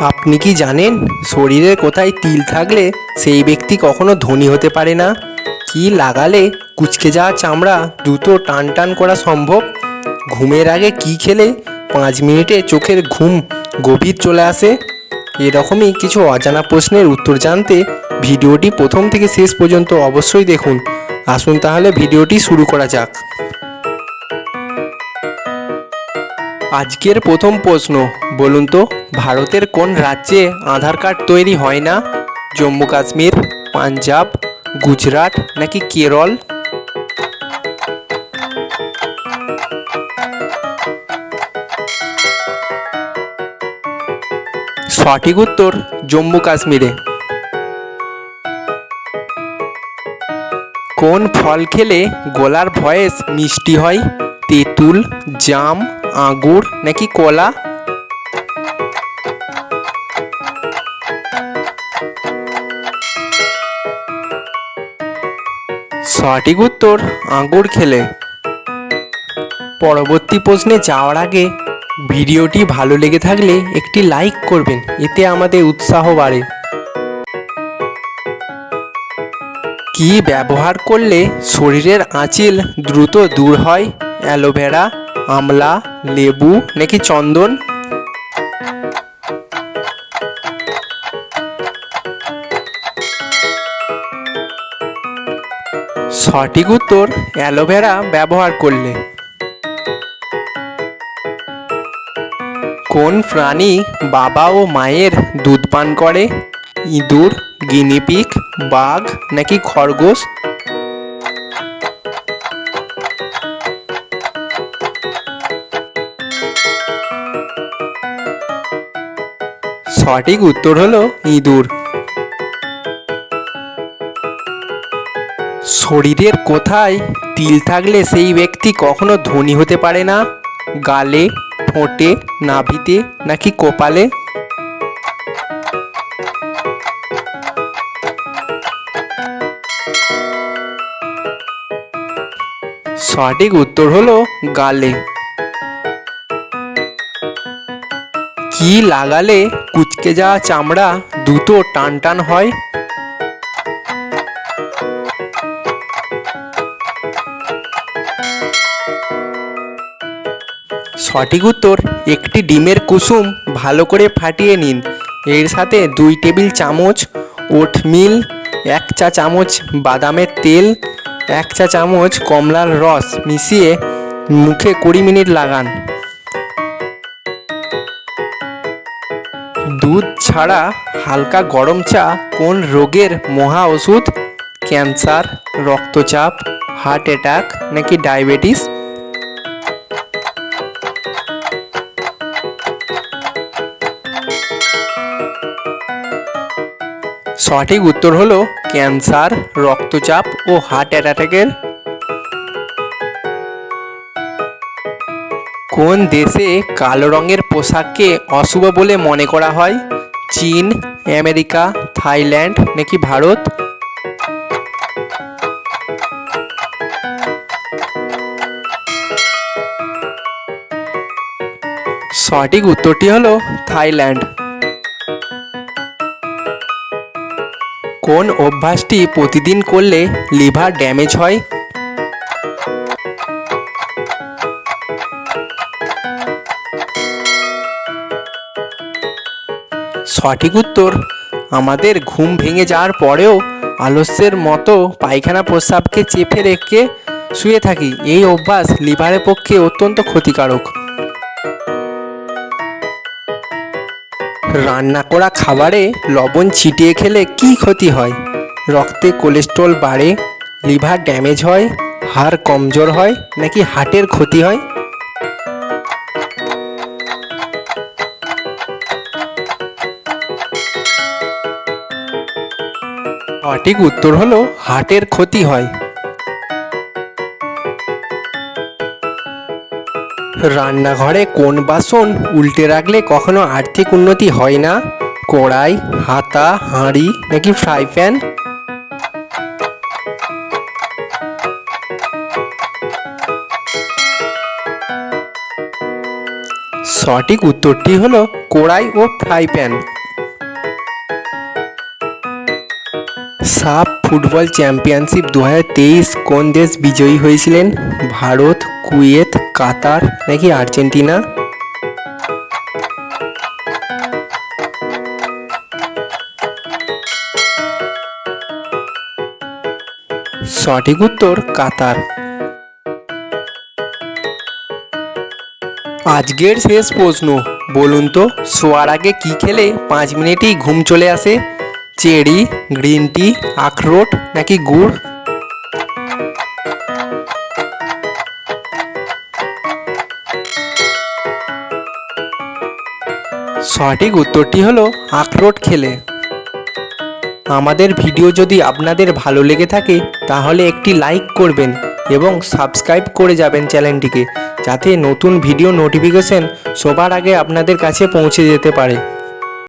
আপনি কি জানেন শরীরের কোথায় তিল থাকলে সেই ব্যক্তি কখনো ধনী হতে পারে না? কি লাগালে কুচকে যাওয়া চামড়া দ্রুত টান টান করা সম্ভব? ঘুমের আগে কি খেলে পাঁচ মিনিটে চোখের ঘুম গভীর চলে আসে? এরকমই কিছু অজানা প্রশ্নের উত্তর জানতে ভিডিওটি প্রথম থেকে শেষ পর্যন্ত অবশ্যই দেখুন। আসুন তাহলে ভিডিওটি শুরু করা যাক। আজকের প্রথম প্রশ্ন, বলুন তো, ভারতের কোন রাজ্যে আধার কার্ড তৈরি হয় না? জম্মু কাশ্মীর, পাঞ্জাব, গুজরাট নাকি কেরল? সঠিক উত্তর জম্মু কাশ্মীরে। কোন ফল খেলে গলার ভয়েস মিষ্টি হয়? তেঁতুল, জাম আঙুর নাকি কলা? সঠিক উত্তর আঙুর খেলে। পরবর্তী প্রশ্নে যাওয়ার আগে ভিডিওটি ভালো লেগে থাকলে একটি লাইক করবেন, এতে আমাদের উৎসাহ বাড়ে। কি ব্যবহার করলে শরীরের আঁচিল দ্রুত দূর হয়? অ্যালোভেরা আমলা, লেবু নাকি চন্দন? সঠিক উত্তর অ্যালোভেরা ব্যবহার করলে। কোন প্রাণী বাবা ও মায়ের দুধ পান করে? ইঁদুর, গিনিপিগ, বাঘ নাকি খরগোশ? সঠিক উত্তর হলো ইঁদুর। শরীরের কোথায় তিল থাকলে সেই ব্যক্তি কখনো ধনী হতে পারে না? গালে, ঠোঁটে, নাভিতে নাকি কপালে? সঠিক উত্তর হলো গালে। কি লাগালে কুচকে যাওয়া চামড়া দ্রুত টান টান হয়? সঠিক উত্তর, একটি ডিমের কুসুম ভালো করে ফাটিয়ে নিন। এর সাথে দুই টেবিল চামচ ওটমিল, এক চা চামচ বাদামের তেল, এক চা চামচ কমলার রস মিশিয়ে মুখে কুড়ি মিনিট লাগান। দুধ ছাড়া হালকা গরম চা কোন রোগের মহা ওষুধ? ক্যান্সার, রক্তচাপ, হার্ট অ্যাটাক নাকি ডায়াবেটিস? সঠিক উত্তর হলো ক্যান্সার, রক্তচাপ ও হার্ট অ্যাটাকের কোন দেশে কালো রঙের পোশাককে অশুভ বলে মনে করা হয়? চীন, আমেরিকা, থাইল্যান্ড নাকি ভারত? সঠিক উত্তরটি হলো থাইল্যান্ড। কোন অভ্যাসটি প্রতিদিন করলে লিভার ড্যামেজ হয়? সঠিক উত্তর। আমাদের ঘুম ভেঙে যাওয়ার পরেও আলস্যের মতো পায়খানা প্রস্রাবকে চেপে রেখে শুয়ে থাকি। এই অভ্যাস লিভারের পক্ষে অত্যন্ত ক্ষতিকারক। রান্না করা খাবারে লবণ ছিটিয়ে খেলে কি ক্ষতি হয়? রক্তে কোলেস্ট্রল বাড়ে, লিভার ড্যামেজ হয়, হাড় কমজোর হয়, নাকি হার্টের ক্ষতি হয়? সঠিক উত্তর হলো হার্টের ক্ষতি হয়। রান্নাঘরে কোন বাসন উল্টে রাখলে কখনো আর্থিক উন্নতি হয় না? কড়াই, হাতা, হাঁড়ি নাকি ফ্রাই প্যান? সঠিক উত্তরটি হলো কড়াই ও fry pan. SAFF football championship দু হাজার তেইশ কোন দেশ বিজয়ী হয়েছিলেন? ভারত, কুয়েত, কাতার নাকি আর্জেন্টিনা? সঠিক উত্তর কাতার। আজকের শেষ প্রশ্ন, বলুন তো, শোয়ার আগে কি খেলে পাঁচ মিনিটেই ঘুম চলে আসে? চেরি, গ্রিন টি, আখরোট নাকি গুড়? সঠিক উত্তরটি হলো আখরোট খেলে। আমাদের ভিডিও যদি আপনাদের ভালো লেগে থাকে, তাহলে একটি লাইক করবেন এবং সাবস্ক্রাইব করে যাবেন চ্যানেলটিকে, যাতে নতুন ভিডিও নোটিফিকেশন সবার আগে আপনাদের কাছে পৌঁছে যেতে পারে।